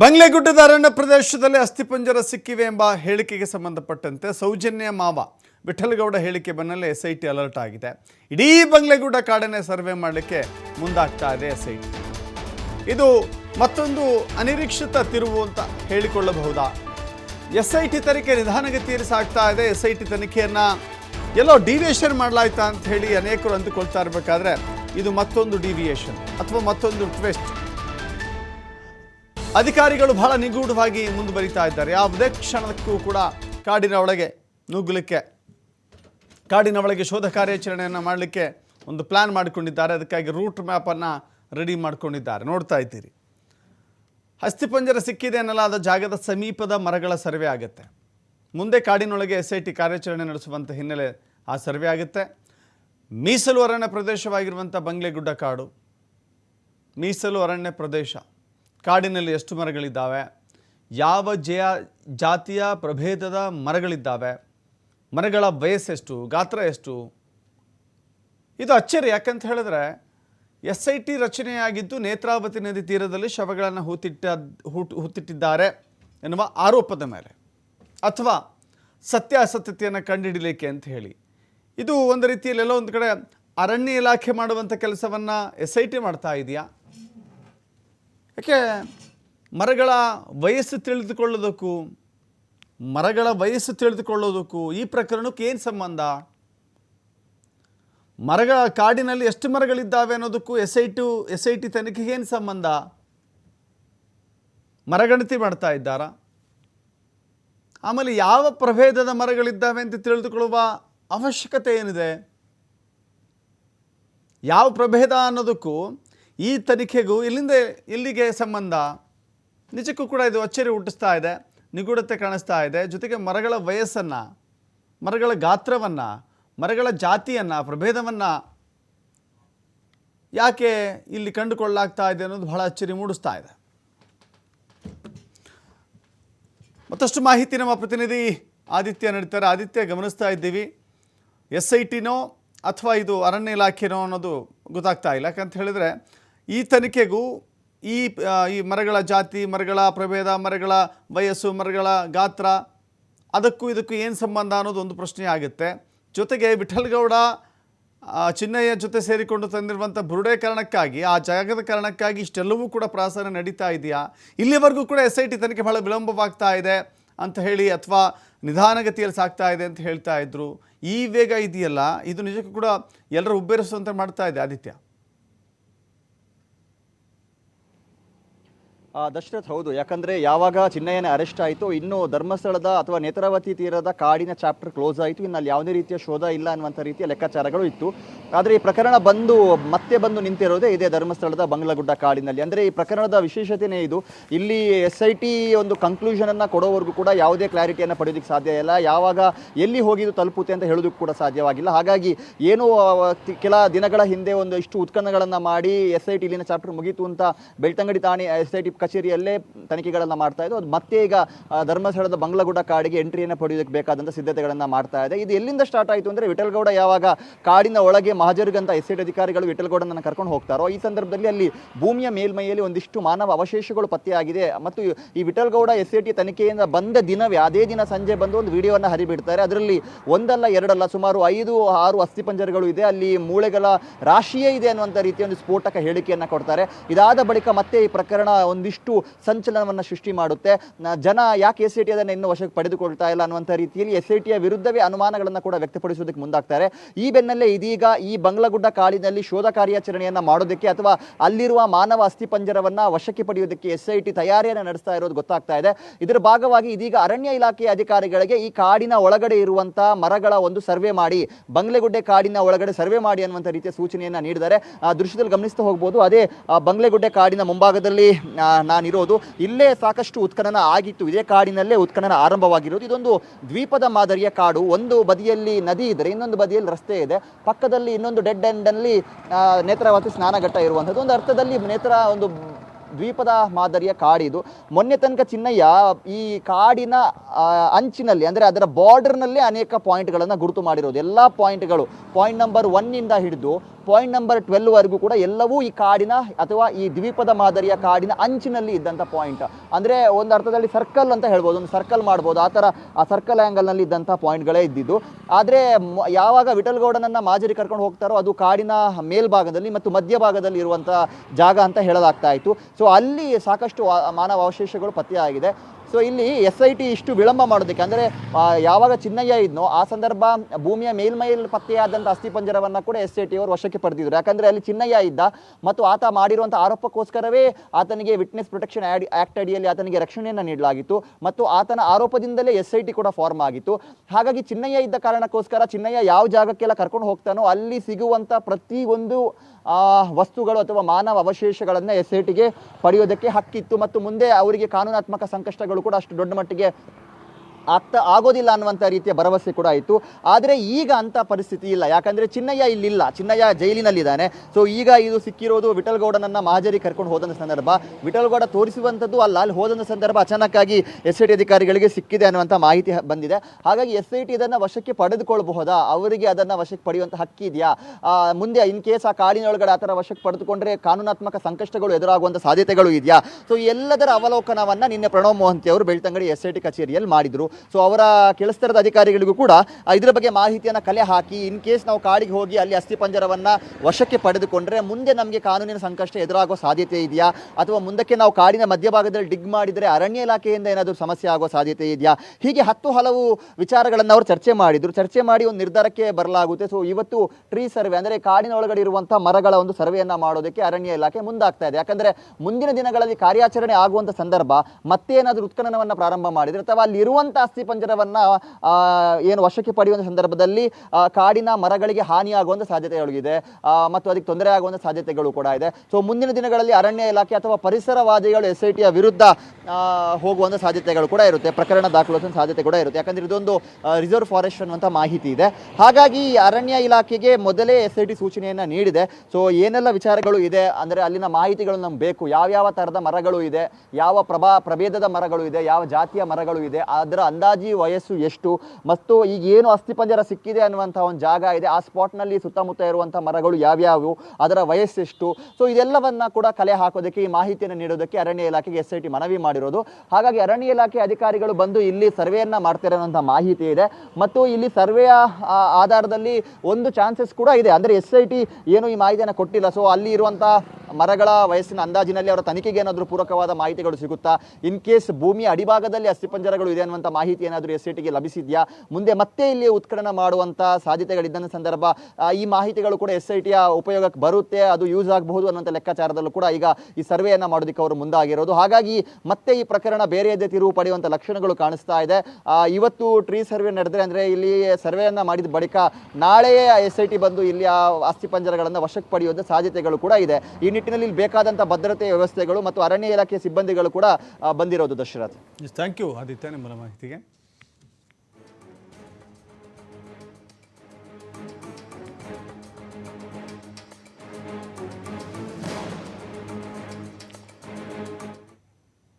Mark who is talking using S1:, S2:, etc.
S1: ಬಂಗ್ಲೆಗುಡ್ಡದ ಅರಣ್ಯ ಪ್ರದೇಶದಲ್ಲಿ ಅಸ್ಥಿಪಂಜರ ಸಿಕ್ಕಿವೆ ಎಂಬ ಹೇಳಿಕೆಗೆ ಸಂಬಂಧಪಟ್ಟಂತೆ ಸೌಜನ್ಯ ಮಾವ ವಿಠಲಗೌಡ ಹೇಳಿಕೆ ಬೆನ್ನಲ್ಲೇ ಎಸ್ ಐ ಟಿ ಅಲರ್ಟ್ ಆಗಿದೆ. ಇಡೀ ಬಂಗ್ಲೆಗುಡ್ಡ ಕಾಡನ್ನೇ ಸರ್ವೆ ಮಾಡಲಿಕ್ಕೆ ಮುಂದಾಗ್ತಾ ಇದೆ ಎಸ್ ಐ ಟಿ ಇದು ಮತ್ತೊಂದು ಅನಿರೀಕ್ಷಿತ ತಿರುವು ಅಂತ ಹೇಳಿಕೊಳ್ಳಬಹುದಾ? ಎಸ್ ಐ ಟಿ ತನಿಖೆ ನಿಧಾನಗತಿಯಲ್ಲಿ ಸಾಗ್ತಾ ಇದೆ. ಎಸ್ ಐ ಟಿ ತನಿಖೆಯನ್ನು ಎಲ್ಲೋ ಡಿವಿಯೇಷನ್ ಮಾಡಲಾಯ್ತಾ ಅಂತ ಹೇಳಿ ಅನೇಕರು ಅಂದುಕೊಳ್ತಾ ಇರಬೇಕಾದ್ರೆ ಇದು ಮತ್ತೊಂದು ಡಿವಿಯೇಷನ್ ಅಥವಾ ಮತ್ತೊಂದು ಟ್ವಿಸ್ಟ್ ಅಧಿಕಾರಿಗಳು ಬಹಳ ನಿಗೂಢವಾಗಿ ಮುಂದುವರಿತಾ ಇದ್ದಾರೆ. ಯಾವುದೇ ಕ್ಷಣಕ್ಕೂ ಕೂಡ ಕಾಡಿನ ಒಳಗೆ ನುಗ್ಗಲಿಕ್ಕೆ, ಕಾಡಿನ ಒಳಗೆ ಶೋಧ ಕಾರ್ಯಾಚರಣೆಯನ್ನು ಮಾಡಲಿಕ್ಕೆ ಒಂದು ಪ್ಲ್ಯಾನ್ ಮಾಡಿಕೊಂಡಿದ್ದಾರೆ. ಅದಕ್ಕಾಗಿ ರೂಟ್ ಮ್ಯಾಪನ್ನು ರೆಡಿ ಮಾಡಿಕೊಂಡಿದ್ದಾರೆ. ನೋಡ್ತಾ ಇದ್ದೀರಿ. ಅಸ್ಥಿಪಂಜರ ಸಿಕ್ಕಿದೆ ಅನ್ನಲಾದ ಜಾಗದ ಸಮೀಪದ ಮರಗಳ ಸರ್ವೆ ಆಗುತ್ತೆ. ಮುಂದೆ ಕಾಡಿನೊಳಗೆ ಎಸ್ ಐ ಟಿ ಕಾರ್ಯಾಚರಣೆ ನಡೆಸುವಂಥ ಹಿನ್ನೆಲೆ ಆ ಸರ್ವೆ ಆಗುತ್ತೆ. ಮೀಸಲು ಅರಣ್ಯ ಪ್ರದೇಶವಾಗಿರುವಂಥ ಬಂಗ್ಲೆಗುಡ್ಡ ಕಾಡು, ಮೀಸಲು ಅರಣ್ಯ ಪ್ರದೇಶ. ಕಾಡಿನಲ್ಲಿ ಎಷ್ಟು ಮರಗಳಿದ್ದಾವೆ? ಯಾವ ಜಯ, ಜಾತಿಯ ಪ್ರಭೇದದ ಮರಗಳಿದ್ದಾವೆ? ಮರಗಳ ವಯಸ್ಸೆಷ್ಟು ಗಾತ್ರ ಎಷ್ಟು? ಇದು ಅಚ್ಚರಿ. ಯಾಕಂತ ಹೇಳಿದ್ರೆ, ಎಸ್ ಐ ಟಿ ರಚನೆಯಾಗಿದ್ದು ನೇತ್ರಾವತಿ ನದಿ ತೀರದಲ್ಲಿ ಶವಗಳನ್ನು ಹೂತಿಟ್ಟ ಹುಟ್ಟು ಹೂತಿಟ್ಟಿದ್ದಾರೆ ಎನ್ನುವ ಆರೋಪದ ಮೇಲೆ. ಅಥವಾ ಸತ್ಯಾಸತ್ಯತೆಯನ್ನು ಕಂಡುಹಿಡಲಿಕ್ಕೆ ಅಂತ ಹೇಳಿ. ಇದು ಒಂದು ರೀತಿಯಲ್ಲಿ ಎಲ್ಲೋ ಒಂದು ಕಡೆ ಅರಣ್ಯ ಇಲಾಖೆ ಮಾಡುವಂಥ ಕೆಲಸವನ್ನು ಎಸ್ ಐ ಟಿ ಮಾಡ್ತಾ ಇದೆಯಾ? ಯಾಕೆ ಮರಗಳ ವಯಸ್ಸು ತಿಳಿದುಕೊಳ್ಳೋದಕ್ಕೂ, ಮರಗಳ ವಯಸ್ಸು ತಿಳಿದುಕೊಳ್ಳೋದಕ್ಕೂ ಈ ಪ್ರಕರಣಕ್ಕೆ ಏನು ಸಂಬಂಧ? ಮರಗಳ ಕಾಡಿನಲ್ಲಿ ಎಷ್ಟು ಮರಗಳಿದ್ದಾವೆ ಅನ್ನೋದಕ್ಕೂ S I to S I T ತನಿಖೆಗೆ ಏನು ಸಂಬಂಧ? ಮರಗಣತಿ ಮಾಡ್ತಾ ಇದ್ದಾರಾ? ಆಮೇಲೆ ಯಾವ ಪ್ರಭೇದದ ಮರಗಳಿದ್ದಾವೆ ಅಂತ ತಿಳಿದುಕೊಳ್ಳುವ ಅವಶ್ಯಕತೆ ಏನಿದೆ? ಯಾವ ಪ್ರಭೇದ ಅನ್ನೋದಕ್ಕೂ ಈ ತನಿಖೆಗೂ ಇಲ್ಲಿಂದ ಇಲ್ಲಿಗೆ ಸಂಬಂಧ ನಿಜಕ್ಕೂ ಕೂಡ ಇದು ಅಚ್ಚರಿ ಹುಟ್ಟಿಸ್ತಾ ಇದೆ, ನಿಗೂಢತೆ ಕಾಣಿಸ್ತಾ ಇದೆ. ಜೊತೆಗೆ ಮರಗಳ ವಯಸ್ಸನ್ನು, ಮರಗಳ ಗಾತ್ರವನ್ನು, ಮರಗಳ ಜಾತಿಯನ್ನು, ಪ್ರಭೇದವನ್ನು ಯಾಕೆ ಇಲ್ಲಿ ಕಂಡುಕೊಳ್ಳಲಾಗ್ತಾ ಇದೆ ಅನ್ನೋದು ಬಹಳ ಅಚ್ಚರಿ ಮೂಡಿಸ್ತಾ ಇದೆ. ಮತ್ತಷ್ಟು ಮಾಹಿತಿ ನಮ್ಮ ಪ್ರತಿನಿಧಿ ಆದಿತ್ಯ ನಡೀತಾರೆ. ಆದಿತ್ಯ, ಗಮನಿಸ್ತಾ ಇದ್ದೀವಿ. ಎಸ್ ಐ ಟಿನೋ ಅಥವಾ ಇದು ಅರಣ್ಯ ಇಲಾಖೆನೋ ಅನ್ನೋದು ಗೊತ್ತಾಗ್ತಾ ಇಲ್ಲ. ಯಾಕಂತ ಹೇಳಿದರೆ ಈ ತನಿಖೆಗೂ ಈ ಈ ಮರಗಳ ಜಾತಿ, ಮರಗಳ ಪ್ರಭೇದ, ಮರಗಳ ವಯಸ್ಸು, ಮರಗಳ ಗಾತ್ರ, ಅದಕ್ಕೂ ಇದಕ್ಕೂ ಏನು ಸಂಬಂಧ ಅನ್ನೋದು ಒಂದು ಪ್ರಶ್ನೆ ಆಗುತ್ತೆ. ಜೊತೆಗೆ ವಿಠಲ್ಗೌಡ ಚಿನ್ನಯ್ಯ ಜೊತೆ ಸೇರಿಕೊಂಡು ತಂದಿರುವಂಥ ಕಾರಣಕ್ಕಾಗಿ, ಆ ಜಾಗದ ಕಾರಣಕ್ಕಾಗಿ ಇಷ್ಟೆಲ್ಲವೂ ಕೂಡ ಪ್ರಾಸನ ನಡೀತಾ ಇದೆಯಾ? ಇಲ್ಲಿವರೆಗೂ ಕೂಡ ಎಸ್ ಐ ಟಿ ತನಿಖೆ ಬಹಳ ವಿಳಂಬವಾಗ್ತಾ ಇದೆ ಅಂತ ಹೇಳಿ ಅಥವಾ ನಿಧಾನಗತಿಯಲ್ಲಿ ಸಾಕ್ತಾ ಇದೆ ಅಂತ ಹೇಳ್ತಾ ಇದ್ರು. ಈ ವೇಗ ಇದೆಯಲ್ಲ, ಇದು ನಿಜಕ್ಕೂ ಕೂಡ ಎಲ್ಲರೂ ಉಬ್ಬೇರಿಸುವಂತೆ ಮಾಡ್ತಾ ಇದೆ ಆದಿತ್ಯ.
S2: ದಶರಥ್ ಹೌದು. ಯಾಕಂದ್ರೆ ಯಾವಾಗ ಚಿನ್ನಯ್ಯನೇ ಅರೆಸ್ಟ್ ಆಯಿತು ಇನ್ನು ಧರ್ಮಸ್ಥಳದ ಅಥವಾ ನೇತ್ರಾವತಿ ತೀರದ ಕಾಡಿನ ಚಾಪ್ಟರ್ ಕ್ಲೋಸ್ ಆಯಿತು. ಇನ್ನು ಅಲ್ಲಿ ಯಾವುದೇ ರೀತಿಯ ಶೋಧ ಇಲ್ಲ ಅನ್ನುವಂಥ ರೀತಿಯ ಲೆಕ್ಕಾಚಾರಗಳು ಇತ್ತು. ಆದರೆ ಈ ಪ್ರಕರಣ ಬಂದು, ಮತ್ತೆ ಬಂದು ನಿಂತಿರೋದೇ ಇದೇ ಧರ್ಮಸ್ಥಳದ ಬಂಗ್ಲಗುಡ್ಡ ಕಾಡಿನಲ್ಲಿ. ಅಂದರೆ ಈ ಪ್ರಕರಣದ ವಿಶೇಷತೆನೇ ಇದು. ಇಲ್ಲಿ ಎಸ್ ಐ ಟಿ ಒಂದು ಕನ್ಕ್ಲೂಷನ್ ಅನ್ನ ಕೊಡೋವರೆಗೂ ಕೂಡ ಯಾವುದೇ ಕ್ಲಾರಿಟಿಯನ್ನು ಪಡೆಯೋದಕ್ಕೆ ಸಾಧ್ಯ ಇಲ್ಲ. ಯಾವಾಗ ಎಲ್ಲಿ ಹೋಗಿದ್ದು ತಲುಪುತ್ತೆ ಅಂತ ಹೇಳೋದಕ್ಕೆ ಕೂಡ ಸಾಧ್ಯವಾಗಿಲ್ಲ. ಹಾಗಾಗಿ ಏನು ಕೆಲ ದಿನಗಳ ಹಿಂದೆ ಒಂದು ಇಷ್ಟು ಉತ್ಖನಗಳನ್ನು ಮಾಡಿ ಎಸ್ ಐ ಟಿ ಇಲ್ಲಿನ ಚಾಪ್ಟರ್ ಮುಗೀತು ಅಂತ ಬೆಳ್ತಂಗಡಿ ಠಾಣೆ ಎಸ್ ಐ ಟಿ ಕಚೇರಿಯಲ್ಲೇ ತನಿಖೆಗಳನ್ನು ಮಾಡ್ತಾ ಇದ್ದು ಅದು ಮತ್ತೆ ಈಗ ಧರ್ಮಸ್ಥಳದ ಬಂಗ್ಲಗುಡ್ಡ ಕಾಡಿಗೆ ಎಂಟ್ರಿಯನ್ನು ಪಡೆಯೋದಕ್ಕೆ ಬೇಕಾದಂಥ ಸಿದ್ಧತೆಗಳನ್ನು ಮಾಡ್ತಾ ಇದೆ. ಇದು ಎಲ್ಲಿಂದ ಸ್ಟಾರ್ಟ್ ಆಯಿತು ಅಂದರೆ ವಿಠಲ್ಗೌಡ ಯಾವಾಗ ಕಾಡಿನ ಒಳಗೆ ಮಹಾಜರ್ಗಂತ ಎಸ್ಟೇಟ್ ಅಧಿಕಾರಿಗಳು ವಿಠಲ್ಗೌಡನನ್ನು ಕರ್ಕೊಂಡು ಹೋಗ್ತಾರೋ, ಈ ಸಂದರ್ಭದಲ್ಲಿ ಅಲ್ಲಿ ಭೂಮಿಯ ಮೇಲ್ಮೈಯಲ್ಲಿ ಒಂದಿಷ್ಟು ಮಾನವ ಅವಶೇಷಗಳು ಪತ್ತೆಯಾಗಿದೆ. ಮತ್ತು ಈ ವಿಠಲ್ಗೌಡ ಎಸ್ ಐ ಟಿ ತನಿಖೆಯಿಂದ ಬಂದ ದಿನವೇ, ಅದೇ ದಿನ ಸಂಜೆ ಬಂದು ಒಂದು ವಿಡಿಯೋವನ್ನು ಹರಿಬಿಡ್ತಾರೆ. ಅದರಲ್ಲಿ ಒಂದಲ್ಲ, ಎರಡಲ್ಲ, ಸುಮಾರು ಐದು, ಆರು ಅಸ್ಥಿಪಂಜರಗಳು ಇದೆ. ಅಲ್ಲಿ ಮೂಳೆಗಳ ರಾಶಿಯೇ ಇದೆ ಅನ್ನುವಂಥ ರೀತಿಯ ಒಂದು ಸ್ಫೋಟಕ ಹೇಳಿಕೆಯನ್ನು ಕೊಡ್ತಾರೆ. ಇದಾದ ಬಳಿಕ ಮತ್ತೆ ಈ ಪ್ರಕರಣ ಒಂದಿಷ್ಟು ಸಂಚಲನವನ್ನು ಸೃಷ್ಟಿ ಮಾಡುತ್ತೆ. ಜನ ಯಾಕೆ ಎಸ್ ಐ ಟಿ ಅದನ್ನು ಇನ್ನೂ ವಶಕ್ಕೆ ಪಡೆದುಕೊಳ್ತಾ ಇಲ್ಲ ಅನ್ನುವಂಥ ರೀತಿಯಲ್ಲಿ ಎಸ್ ಐ ಟಿಯ ವಿರುದ್ಧವೇ ಅನುಮಾನಗಳನ್ನು ಕೂಡ ವ್ಯಕ್ತಪಡಿಸುವುದಕ್ಕೆ ಮುಂದಾಗ್ತಾರೆ. ಈ ಬೆನ್ನಲ್ಲೇ ಇದೀಗ ಈ ಬಂಗ್ಲಗುಡ್ಡ ಕಾಡಿನಲ್ಲಿ ಶೋಧ ಕಾರ್ಯಾಚರಣೆಯನ್ನು ಮಾಡೋದಕ್ಕೆ ಅಥವಾ ಅಲ್ಲಿರುವ ಮಾನವ ಅಸ್ಥಿಪಂಜರವನ್ನು ವಶಕ್ಕೆ ಪಡೆಯೋದಕ್ಕೆ ಎಸ್ ಐ ಟಿ ತಯಾರಿಯನ್ನು ನಡೆಸ್ತಾ ಇರೋದು ಗೊತ್ತಾಗ್ತಾ ಇದೆ. ಇದರ ಭಾಗವಾಗಿ ಇದೀಗ ಅರಣ್ಯ ಇಲಾಖೆಯ ಅಧಿಕಾರಿಗಳಿಗೆ ಈ ಕಾಡಿನ ಒಳಗಡೆ ಇರುವಂತಹ ಮರಗಳ ಒಂದು ಸರ್ವೆ ಮಾಡಿ, ಬಂಗ್ಲೆಗುಡ್ಡೆ ಕಾಡಿನ ಒಳಗಡೆ ಸರ್ವೆ ಮಾಡಿ ಅನ್ನುವಂಥ ರೀತಿಯ ಸೂಚನೆಯನ್ನು ನೀಡಿದ್ದಾರೆ. ಆ ದೃಶ್ಯದಲ್ಲಿ ಗಮನಿಸ್ತಾ ಹೋಗ್ಬೋದು, ಅದೇ ಬಂಗ್ಲೆಗುಡ್ಡೆ ಕಾಡಿನ ಮುಂಭಾಗದಲ್ಲಿ ನಾನಿರೋದು. ಇಲ್ಲೇ ಸಾಕಷ್ಟು ಉತ್ಖನನ ಆಗಿತ್ತು. ಇದೇ ಕಾಡಿನಲ್ಲೇ ಉತ್ಖನನ ಆರಂಭವಾಗಿರೋದು. ಇದೊಂದು ದ್ವೀಪದ ಮಾದರಿಯ ಕಾಡು. ಒಂದು ಬದಿಯಲ್ಲಿ ನದಿ ಇದ್ದರೆ ಇನ್ನೊಂದು ಬದಿಯಲ್ಲಿ ರಸ್ತೆ ಇದೆ. ಪಕ್ಕದಲ್ಲಿ ಇನ್ನೊಂದು ಡೆಡ್ ಎಂಡ್ ಅಲ್ಲಿ ಆ, ನೇತ್ರಾವತಿ ಸ್ನಾನಘಟ್ಟ ಇರುವಂಥದ್ದು. ಒಂದು ಅರ್ಥದಲ್ಲಿ ನೇತ್ರ ಒಂದು ದ್ವೀಪದ ಮಾದರಿಯ ಕಾಡಿದು. ಮೊನ್ನೆ ತನಕ ಚಿನ್ನಯ್ಯ ಈ ಕಾಡಿನ ಅಂಚಿನಲ್ಲಿ ಅಂದರೆ ಅದರ ಬಾರ್ಡರ್ನಲ್ಲೇ ಅನೇಕ ಪಾಯಿಂಟ್ಗಳನ್ನು ಗುರುತು ಮಾಡಿರೋದು. ಎಲ್ಲ ಪಾಯಿಂಟ್ಗಳು ಪಾಯಿಂಟ್ ನಂಬರ್ ಒನ್ನಿಂದ ಹಿಡಿದು ಪಾಯಿಂಟ್ ನಂಬರ್ ಟ್ವೆಲ್ ವರೆಗೂ ಕೂಡ ಎಲ್ಲವೂ ಈ ಕಾಡಿನ ಅಥವಾ ಈ ದ್ವೀಪದ ಮಾದರಿಯ ಕಾಡಿನ ಅಂಚಿನಲ್ಲಿ ಇದ್ದಂಥ ಪಾಯಿಂಟ್ ಅಂದರೆ ಒಂದು ಅರ್ಥದಲ್ಲಿ ಸರ್ಕಲ್ ಅಂತ ಹೇಳ್ಬೋದು, ಒಂದು ಸರ್ಕಲ್ ಮಾಡ್ಬೋದು. ಆ ಥರ ಆ ಸರ್ಕಲ್ ಆ್ಯಂಗಲ್ನಲ್ಲಿ ಇದ್ದಂಥ ಪಾಯಿಂಟ್ಗಳೇ ಇದ್ದಿದ್ದು. ಆದರೆ ಯಾವಾಗ ವಿಠಲ್ಗೌಡನನ್ನು ಮಾಜರಿ ಕರ್ಕೊಂಡು ಹೋಗ್ತಾರೋ ಅದು ಕಾಡಿನ ಮೇಲ್ಭಾಗದಲ್ಲಿ ಮತ್ತು ಮಧ್ಯಭಾಗದಲ್ಲಿ ಇರುವಂಥ ಜಾಗ ಅಂತ ಹೇಳಲಾಗ್ತಾ ಇತ್ತು. ಸೊ ಅಲ್ಲಿ ಸಾಕಷ್ಟು ಮಾನವ ಅವಶೇಷಗಳು ಪತ್ತೆಯಾಗಿದೆ. ಸೊ ಇಲ್ಲಿ ಎಸ್ ಐ ಟಿ ಇಷ್ಟು ವಿಳಂಬ ಮಾಡೋದಕ್ಕೆ, ಅಂದರೆ ಯಾವಾಗ ಚಿನ್ನಯ್ಯ ಇದ್ನೋ, ಆ ಸಂದರ್ಭ ಭೂಮಿಯ ಮೇಲ್ಮೈಯಲ್ಲಿ ಪತ್ತೆಯಾದಂಥ ಅಸ್ಥಿಪಂಜರವನ್ನು ಕೂಡ ಎಸ್ ಐ ಟಿ ಅವರು ವಶಕ್ಕೆ ಪಡೆದಿದ್ರು. ಯಾಕಂದರೆ, ಅಲ್ಲಿ ಚಿನ್ನಯ್ಯ ಇದ್ದ ಮತ್ತು ಆತ ಮಾಡಿರುವಂಥ ಆರೋಪಕ್ಕೋಸ್ಕರವೇ ಆತನಿಗೆ ವಿಟ್ನೆಸ್ ಪ್ರೊಟೆಕ್ಷನ್ ಆ್ಯಕ್ಟ್ ಅಡಿಯಲ್ಲಿ ಆತನಿಗೆ ರಕ್ಷಣೆಯನ್ನು ನೀಡಲಾಗಿತ್ತು ಮತ್ತು ಆತನ ಆರೋಪದಿಂದಲೇ ಎಸ್ ಐ ಟಿ ಕೂಡ ಫಾರ್ಮ್ ಆಗಿತ್ತು. ಹಾಗಾಗಿ ಚಿನ್ನಯ್ಯ ಇದ್ದ ಕಾರಣಕ್ಕೋಸ್ಕರ ಚಿನ್ನಯ್ಯ ಯಾವ ಜಾಗಕ್ಕೆಲ್ಲ ಕರ್ಕೊಂಡು ಹೋಗ್ತಾನೋ, ಅಲ್ಲಿ ಸಿಗುವಂಥ ಪ್ರತಿಯೊಂದು ವಸ್ತುಗಳು ಅಥವಾ ಮಾನವ ಅವಶೇಷಗಳನ್ನು ಎಸ್ ಐ ಟಿಗೆ ಪಡೆಯೋದಕ್ಕೆ ಹಕ್ಕಿತ್ತು. ಮತ್ತು ಮುಂದೆ ಅವರಿಗೆ ಕಾನೂನಾತ್ಮಕ ಸಂಕಷ್ಟಗಳು ಕೂಡ ಅಷ್ಟು ದೊಡ್ಡ ಮಟ್ಟಿಗೆ ಆಗ್ತಾ ಆಗೋದಿಲ್ಲ ಅನ್ನುವಂಥ ರೀತಿಯ ಭರವಸೆ ಕೂಡ ಆಯಿತು ಆದರೆ ಈಗ ಅಂಥ ಪರಿಸ್ಥಿತಿ ಇಲ್ಲ. ಯಾಕಂದರೆ ಚಿನ್ನಯ್ಯ ಇಲ್ಲಿಲ್ಲ. ಚಿನ್ನಯ್ಯ ಜೈಲಿನಲ್ಲಿದ್ದಾನೆ. ಸೊ ಈಗ ಇದು ಸಿಕ್ಕಿರೋದು ವಿಠಲ್ಗೌಡನನ್ನು ಮಹಾಜರಿ ಕರ್ಕೊಂಡು ಹೋದಂಥ ಸಂದರ್ಭ. ವಿಠಲ್ಗೌಡ ತೋರಿಸುವಂಥದ್ದು ಅಲ್ಲ. ಅಲ್ಲಿ ಹೋದಂಥ ಸಂದರ್ಭ ಅಚಾನಕ್ಕಾಗಿ ಎಸ್ ಐ ಟಿ ಅಧಿಕಾರಿಗಳಿಗೆ ಸಿಕ್ಕಿದೆ ಅನ್ನುವಂಥ ಮಾಹಿತಿ ಬಂದಿದೆ. ಹಾಗಾಗಿ ಎಸ್ ಐ ಟಿ ಇದನ್ನು ವಶಕ್ಕೆ ಪಡೆದುಕೊಳ್ಬಹುದಾ? ಅವರಿಗೆ ಅದನ್ನು ವಶಕ್ಕೆ ಪಡೆಯುವಂಥ ಹಕ್ಕಿ ಇದೆಯಾ? ಮುಂದೆ ಇನ್ ಕೇಸ್ ಆ ಕಾಡಿನೊಳಗಡೆ ಆ ಥರ ವಶಕ್ಕೆ ಪಡೆದುಕೊಂಡ್ರೆ ಕಾನೂನಾತ್ಮಕ ಸಂಕಷ್ಟಗಳು ಎದುರಾಗುವಂಥ ಸಾಧ್ಯತೆಗಳು ಇದೆಯಾ? ಸೊ ಎಲ್ಲದರ ಅವಲೋಕನವನ್ನು ನಿನ್ನೆ ಪ್ರಣವ್ ಮೋಹಂತಿ ಅವರು ಬೆಳ್ತಂಗಡಿ ಎಸ್ ಐ ಟಿ ಕಚೇರಿಯಲ್ಲಿ ಮಾಡಿದರು. ಸೊ ಅವರ ಕೆಲಸದ ಅಧಿಕಾರಿಗಳಿಗೂ ಕೂಡ ಇದರ ಬಗ್ಗೆ ಮಾಹಿತಿಯನ್ನು ಕಲೆ ಹಾಕಿ ಇನ್ ಕೇಸ್ ನಾವು ಕಾಡಿಗೆ ಹೋಗಿ ಅಲ್ಲಿ ಅಸ್ಥಿಪಂಜರವನ್ನು ವಶಕ್ಕೆ ಪಡೆದುಕೊಂಡ್ರೆ, ಮುಂದೆ ನಮಗೆ ಕಾನೂನಿನ ಸಂಕಷ್ಟ ಎದುರಾಗೋ ಸಾಧ್ಯತೆ ಇದೆಯಾ? ಅಥವಾ ಮುಂದಕ್ಕೆ ನಾವು ಕಾಡಿನ ಮಧ್ಯಭಾಗದಲ್ಲಿ ಡಿಗ್ ಮಾಡಿದರೆ ಅರಣ್ಯ ಇಲಾಖೆಯಿಂದ ಏನಾದರೂ ಸಮಸ್ಯೆ ಆಗೋ ಸಾಧ್ಯತೆ ಇದೆಯಾ? ಹೀಗೆ ಹತ್ತು ಹಲವು ವಿಚಾರಗಳನ್ನು ಅವರು ಚರ್ಚೆ ಮಾಡಿದರು. ಚರ್ಚೆ ಮಾಡಿ ಒಂದು ನಿರ್ಧಾರಕ್ಕೆ ಬರಲಾಗುತ್ತೆ. ಸೊ ಇವತ್ತು ಟ್ರೀ ಸರ್ವೆ ಅಂದರೆ ಕಾಡಿನ ಒಳಗಡೆ ಇರುವಂಥ ಮರಗಳ ಒಂದು ಸರ್ವೆಯನ್ನು ಮಾಡೋದಕ್ಕೆ ಅರಣ್ಯ ಇಲಾಖೆ ಮುಂದಾಗ್ತಾ ಇದೆ. ಯಾಕಂದರೆ ಮುಂದಿನ ದಿನಗಳಲ್ಲಿ ಕಾರ್ಯಾಚರಣೆ ಆಗುವಂಥ ಸಂದರ್ಭ ಮತ್ತೇನಾದರೂ ಉತ್ಖನನವನ್ನು ಪ್ರಾರಂಭ ಮಾಡಿದರೆ, ಅಥವಾ ಅಲ್ಲಿ ಇರುವಂಥ ಅಸ್ಥಿಪಂಜರವನ್ನು ಪಂಜರವನ್ನ ಏನು ವಶಕ್ಕೆ ಪಡೆಯುವಂಥ ಸಂದರ್ಭದಲ್ಲಿ ಕಾಡಿನ ಮರಗಳಿಗೆ ಹಾನಿಯಾಗುವಂಥ ಸಾಧ್ಯತೆಗಳಿದೆ ಮತ್ತು ಅದಕ್ಕೆ ತೊಂದರೆ ಆಗುವಂಥ ಸಾಧ್ಯತೆಗಳು ಕೂಡ ಇದೆ. ಸೊ ಮುಂದಿನ ದಿನಗಳಲ್ಲಿ ಅರಣ್ಯ ಇಲಾಖೆ ಅಥವಾ ಪರಿಸರವಾದಿಗಳು ಎಸ್ ಐ ಟಿಯ ವಿರುದ್ಧ ಹೋಗುವಂತ ಸಾಧ್ಯತೆಗಳು ಕೂಡ ಇರುತ್ತೆ. ಪ್ರಕರಣ ದಾಖಲಿಸುವಂಥ ಸಾಧ್ಯತೆ ಕೂಡ ಇರುತ್ತೆ. ಯಾಕಂದರೆ ಇದೊಂದು ರಿಸರ್ವ್ ಫಾರೆಸ್ಟ್ ಅನ್ನುವಂತ ಮಾಹಿತಿ ಇದೆ. ಹಾಗಾಗಿ ಅರಣ್ಯ ಇಲಾಖೆಗೆ ಮೊದಲೇ ಎಸ್ ಐ ಟಿ ಸೂಚನೆಯನ್ನು ನೀಡಿದೆ. ಸೊ ಏನೆಲ್ಲ ವಿಚಾರಗಳು ಇದೆ? ಅಂದರೆ ಅಲ್ಲಿನ ಮಾಹಿತಿಗಳು ನಮ್ಗೆ ಬೇಕು. ಯಾವ್ಯಾವ ಥರದ ಮರಗಳು ಇದೆ? ಯಾವ ಪ್ರಭಾ, ಪ್ರಭೇದದ ಮರಗಳು ಇದೆ? ಯಾವ ಜಾತಿಯ ಮರಗಳು ಇದೆ? ಅದರ ಅಂದಾಜಿ ವಯಸ್ಸು ಎಷ್ಟು? ಮತ್ತು ಈಗ ಏನು ಅಸ್ಥಿಪಂಜರ ಸಿಕ್ಕಿದೆ ಅನ್ನುವಂಥ ಒಂದು ಜಾಗ ಇದೆ. ಆ ಸ್ಪಾಟ್ನಲ್ಲಿ ಸುತ್ತಮುತ್ತ ಇರುವಂಥ ಮರಗಳು ಯಾವ್ಯಾವು? ಅದರ ವಯಸ್ಸೆಷ್ಟು ಸೊ ಇದೆಲ್ಲವನ್ನ ಕೂಡ ಕಲೆ ಹಾಕೋದಕ್ಕೆ, ಈ ಮಾಹಿತಿಯನ್ನು ನೀಡೋದಕ್ಕೆ ಅರಣ್ಯ ಇಲಾಖೆಗೆ ಎಸ್ ಐ ಟಿ ಮನವಿ ಮಾಡಿರೋದು. ಹಾಗಾಗಿ ಅರಣ್ಯ ಇಲಾಖೆ ಅಧಿಕಾರಿಗಳು ಬಂದು ಇಲ್ಲಿ ಸರ್ವೆಯನ್ನ ಮಾಡ್ತಾರೆ ಅನ್ನೋಂಥ ಮಾಹಿತಿ ಇದೆ. ಮತ್ತು ಇಲ್ಲಿ ಸರ್ವೆಯ ಆಧಾರದಲ್ಲಿ ಒಂದು ಚಾನ್ಸಸ್ ಕೂಡ ಇದೆ. ಅಂದರೆ ಎಸ್ ಐ ಟಿ ಏನು ಈ ಮಾಹಿತಿಯನ್ನು ಕೊಟ್ಟಿಲ್ಲ. ಸೊ ಅಲ್ಲಿ ಇರುವಂಥ ಮರಗಳ ವಯಸ್ಸಿನ ಅಂದಾಜಿನಲ್ಲಿ ಅವರ ತನಿಖೆಗೆ ಏನಾದರೂ ಪೂರಕವಾದ ಮಾಹಿತಿಗಳು ಸಿಗುತ್ತಾ? ಇನ್ ಕೇಸ್ ಭೂಮಿಯ ಅಡಿಭಾಗದಲ್ಲಿ ಅಸ್ಥಿಪಂಜರಗಳು ಇದೆ ಅನ್ನುವಂಥ ಮಾಹಿತಿ ಏನಾದರೂ ಎಸ್ ಟಿಗೆ ಲಭಿಸಿದೆಯಾ? ಮುಂದೆ ಮತ್ತೆ ಇಲ್ಲಿ ಉತ್ಖನನ ಮಾಡುವಂಥ ಸಾಧ್ಯತೆಗಳಿದ್ದಂಥ ಸಂದರ್ಭ ಈ ಮಾಹಿತಿಗಳು ಕೂಡ ಎಸ್ ಐ ಟಿಯ ಉಪಯೋಗಕ್ಕೆ ಬರುತ್ತೆ, ಅದು ಯೂಸ್ ಆಗಬಹುದು ಅನ್ನೋಂಥ ಲೆಕ್ಕಾಚಾರದಲ್ಲೂ ಕೂಡ ಈಗ ಈ ಸರ್ವೆಯನ್ನು ಮಾಡೋದಕ್ಕೆ ಅವರು ಮುಂದಾಗಿರೋದು. ಹಾಗಾಗಿ ಮತ್ತೆ ಈ ಪ್ರಕರಣ ಬೇರೆಯದೇ ತಿರುವು ಪಡೆಯುವಂಥ ಲಕ್ಷಣಗಳು ಕಾಣಿಸ್ತಾ ಇದೆ. ಇವತ್ತು ಟ್ರೀ ಸರ್ವೆ ನಡೆದ್ರೆ ಅಂದರೆ ಇಲ್ಲಿ ಸರ್ವೆಯನ್ನು ಮಾಡಿದ ಬಳಿಕ ನಾಳೆಯೇ ಎಸ್ ಐ ಟಿ ಬಂದು ಇಲ್ಲಿ ಆ ಅಸ್ಥಿಪಂಜರಗಳನ್ನು ವಶಕ್ಕೆ ಪಡೆಯುವಂಥ ಸಾಧ್ಯತೆಗಳು ಕೂಡ ಇದೆ. ಈ ನಿಟ್ಟಿನಲ್ಲಿ ಇಲ್ಲಿ ಬೇಕಾದಂಥ ಭದ್ರತೆ ವ್ಯವಸ್ಥೆಗಳು ಮತ್ತು ಅರಣ್ಯ ಇಲಾಖೆ ಸಿಬ್ಬಂದಿಗಳು ಕೂಡ ಬಂದಿರೋದು ದಶರಥ್.
S1: ಥ್ಯಾಂಕ್ ಯು ಆದಿತ್ಯ ठीक है